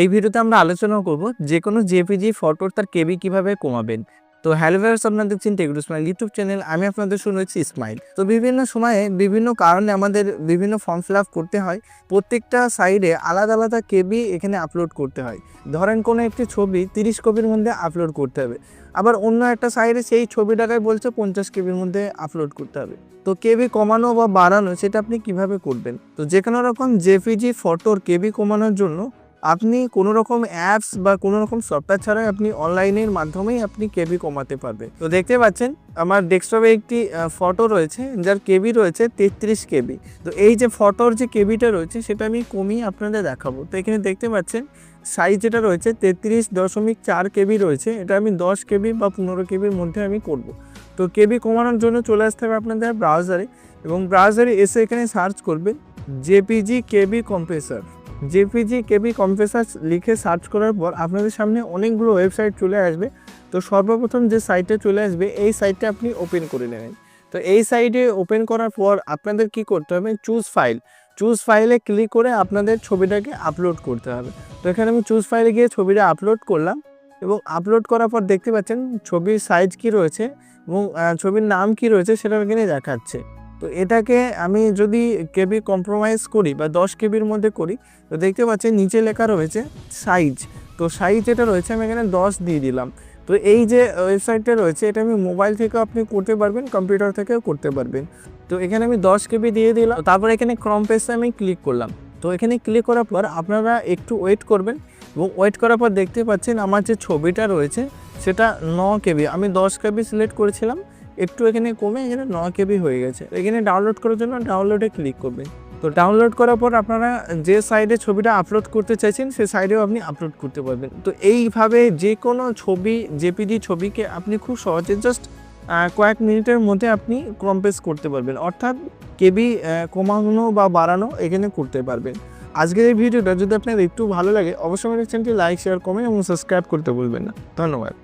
এই ভিডিওতে আমরা আলোচনা করব যে কোনো জেপিজি ফটোর তার কেবি কীভাবে কমাবেন। তো হ্যালো ভিউয়ার্স আপনারা দেখছেন টেকরু ইসমাইল ইউটিউব চ্যানেল আমি আপনাদের শুনেছি ইসমাইল তো বিভিন্ন সময়ে বিভিন্ন কারণে আমাদের বিভিন্ন ফর্ম ফিল করতে হয়। প্রত্যেকটা সাইডে আলাদা আলাদা কেবি এখানে আপলোড করতে হয়। ধরেন কোনো একটি ছবি তিরিশ কপির মধ্যে আপলোড করতে হবে। আবার অন্য একটা সাইডে সেই ছবিটাকে বলছে পঞ্চাশ কেবির মধ্যে আপলোড করতে হবে। তো কেবি কমানো বা বাড়ানো সেটা আপনি কীভাবে করবেন? তো যে কোনো রকম জেপিজি ফটোর কেবি কমানোর জন্য আপনি কোনো রকম অ্যাপস বা কোনো রকম সফটওয়্যার ছাড়াই আপনি অনলাইনের মাধ্যমেই আপনি কেবি কমাতে পারবেন। তো দেখতে পাচ্ছেন, আমার ডেস্কটপে একটি ফটো রয়েছে, যার কেবি রয়েছে তেত্রিশ কেবি তো এই যে ফটোর যে কেবিটা রয়েছে, সেটা আমি কমিয়ে আপনাদের দেখাবো। তো এখানে দেখতে পাচ্ছেন সাইজ যেটা রয়েছে তেত্রিশ দশমিক চার কেবি রয়েছে, এটা আমি দশ কেবি বা পনেরো কেবির মধ্যে আমি করব। তো কেবি কমানোর জন্য চলে আসতে হবে আপনাদের ব্রাউজারে এবং ব্রাউজারে এসে এখানে সার্চ করবেন JPG KB compressor JPG KB compressor লিখে সার্চ করার পর আপনাদের সামনে অনেকগুলো ওয়েবসাইট চলে আসবে। তো সর্বপ্রথম যে সাইটে চলে আসবে, এই সাইটটা আপনি ওপেন করে নেবেন। তো এই সাইটে ওপেন করার পর আপনাদের কি করতে হবে? Choose file. চুজ ফাইলে ক্লিক করে আপনাদের ছবিটাকে আপলোড করতে হবে। তো এখানে আমি চুজ ফাইলে গিয়ে ছবিটা আপলোড করলাম এবং আপলোড করার পর দেখতে পাচ্ছেন ছবির সাইজ কি রয়েছে এবং ছবির নাম কি রয়েছে সেটা এখানে দেখাচ্ছে। তো এটাকে আমি যদি কেবি কম্প্রোমাইজ করি বা দশ কেবির মধ্যে করি, তো দেখতে পাচ্ছেন নিচে লেখা রয়েছে সাইজ। তো সাইজ যেটা রয়েছে আমি এখানে দশ দিয়ে দিলাম। তো এই যে ওয়েবসাইটটা রয়েছে, এটা আমি মোবাইল থেকেও আপনি করতে পারবেন, কম্পিউটার থেকেও করতে পারবেন। তো এখানে আমি দশ কেবি দিয়ে দিলাম। তারপর এখানে ক্রম পেজে আমি ক্লিক করলাম। তো এখানে ক্লিক করার পর আপনারা একটু ওয়েট করবেন এবং ওয়েট করার পর দেখতে পাচ্ছেন আমার যে ছবিটা রয়েছে, সেটা ন কেবি। আমি দশ কেবি সিলেক্ট করেছিলাম। একটু এখানে কমে, এখানে ন কেবি হয়ে গেছে। এখানে ডাউনলোড করার জন্য ডাউনলোডে ক্লিক করবেন। তো ডাউনলোড করার পর আপনারা যে সাইডে ছবিটা আপলোড করতে চাইছেন, সে সাইডেও আপনি আপলোড করতে পারবেন। তো এইভাবে যে কোনো ছবি জেপিডি ছবিকে আপনি খুব সহজে জাস্ট কয়েক মিনিটের মধ্যে আপনি কম্পেস করতে পারবেন। অর্থাৎ কেবি কমানো বা বাড়ানো এখানে করতে পারবেন। আজকের এই ভিডিওটা যদি আপনার একটু ভালো লাগে, অবশ্যই চ্যানেলটি লাইক শেয়ার কমেন্ট এবং সাবস্ক্রাইব করতে ভুলবেন না। ধন্যবাদ।